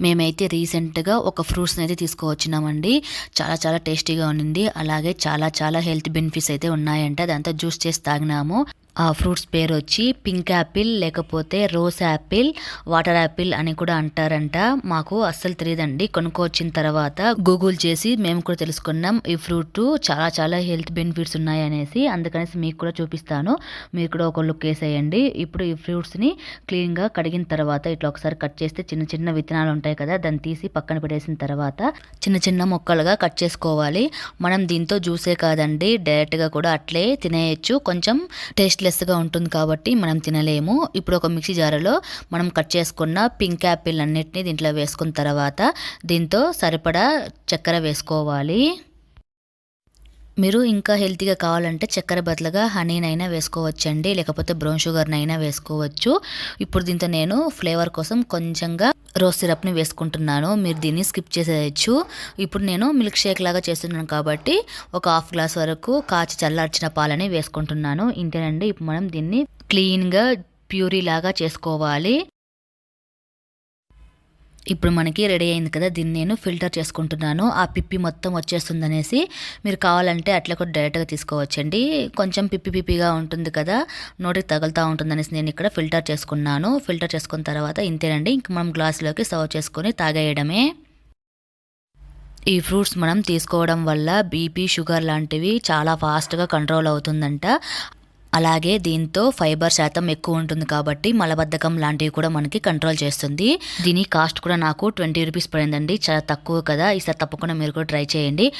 మేమైతే రీసెంట్గా ఒక ఫ్రూట్స్ని అయితే తీసుకువచ్చినామండి. చాలా చాలా టేస్టీగా ఉండింది. అలాగే చాలా చాలా హెల్త్ బెనిఫిట్స్ అయితే ఉన్నాయంట. అదంతా జ్యూస్ చేసి తాగినాము. ఆ ఫ్రూట్స్ పేరు వచ్చి పింక్ యాపిల్ లేకపోతే రోజ్ యాపిల్ వాటర్ యాపిల్ అని కూడా అంటారంట. మాకు అస్సలు తెలియదండి కొనుక్కొచ్చిన తర్వాత గూగుల్ చేసి మేము కూడా తెలుసుకున్నాం. ఈ ఫ్రూట్ చాలా చాలా హెల్త్ బెనిఫిట్స్ ఉన్నాయి అనేసి అందుకనేసి మీకు కూడా చూపిస్తాను. మీరు కూడా ఒక లుక్ వేసేయండి. ఇప్పుడు ఈ ఫ్రూట్స్ని క్లీన్గా కడిగిన తర్వాత ఇట్లా ఒకసారి కట్ చేస్తే చిన్న చిన్న విత్తనాలు ఉంటాయి కదా దాన్ని తీసి పక్కన పెట్టేసిన తర్వాత చిన్న చిన్న ముక్కలుగా కట్ చేసుకోవాలి. మనం దీంతో జ్యూసే కాదండి. డైరెక్ట్గా కూడా అట్లే తినేయచ్చు. కొంచెం టేస్ట్ సీడ్లెస్గా ఉంటుంది కాబట్టి మనం తినలేము. ఇప్పుడు ఒక మిక్సీ జారులో మనం కట్ చేసుకున్న పింక్ యాపిల్ అన్నిటిని దీంట్లో వేసుకున్న తర్వాత దీంతో సరిపడా చక్కెర వేసుకోవాలి. మీరు ఇంకా హెల్తీగా కావాలంటే చక్కెర బదులుగా హనీనైనా వేసుకోవచ్చండి లేకపోతే బ్రౌన్ షుగర్నైనా వేసుకోవచ్చు. ఇప్పుడు దీంతో నేను ఫ్లేవర్ కోసం కొంచెంగా రోజ్ సిరప్ని వేసుకుంటున్నాను. మీరు దీన్ని స్కిప్ చేసేయచ్చు. ఇప్పుడు నేను మిల్క్ షేక్ లాగా చేస్తున్నాను కాబట్టి ఒక హాఫ్ గ్లాస్ వరకు కాచి చల్లార్చిన పాలని వేసుకుంటున్నాను. ఇంతేనండి. ఇప్పుడు మనం దీన్ని క్లీన్గా ప్యూరీ లాగా చేసుకోవాలి. ఇప్పుడు మనకి రెడీ అయింది కదా దీన్ని నేను ఫిల్టర్ చేసుకుంటున్నాను. ఆ పిప్పి మొత్తం వచ్చేస్తుందనేసి మీరు కావాలంటే అట్లా కూడా డైరెక్ట్గా తీసుకోవచ్చండి. కొంచెం పిప్పి పిప్పిగా ఉంటుంది కదా నోటికి తగులుతూ ఉంటుంది అనేసి నేను ఇక్కడ ఫిల్టర్ చేసుకున్నాను. ఫిల్టర్ చేసుకున్న తర్వాత ఇంతేనండి ఇంక మనం గ్లాసులోకి సర్వ్ చేసుకొని తాగేయడమే. ఈ ఫ్రూట్స్ మనం తీసుకోవడం వల్ల బీపీ షుగర్ లాంటివి చాలా ఫాస్ట్గా కంట్రోల్ అవుతుందంట. అలాగే దీంతో ఫైబర్ శాతం ఎక్కువ ఉంటుంది కాబట్టి మలబద్ధకం లాంటివి కూడా మనకి కంట్రోల్ చేస్తుంది. దీని కాస్ట్ కూడా నాకు ట్వంటీ రూపీస్ పడిందండి. చాలా తక్కువ కదా. ఈసారి తప్పకుండా మీరు కూడా ట్రై చేయండి.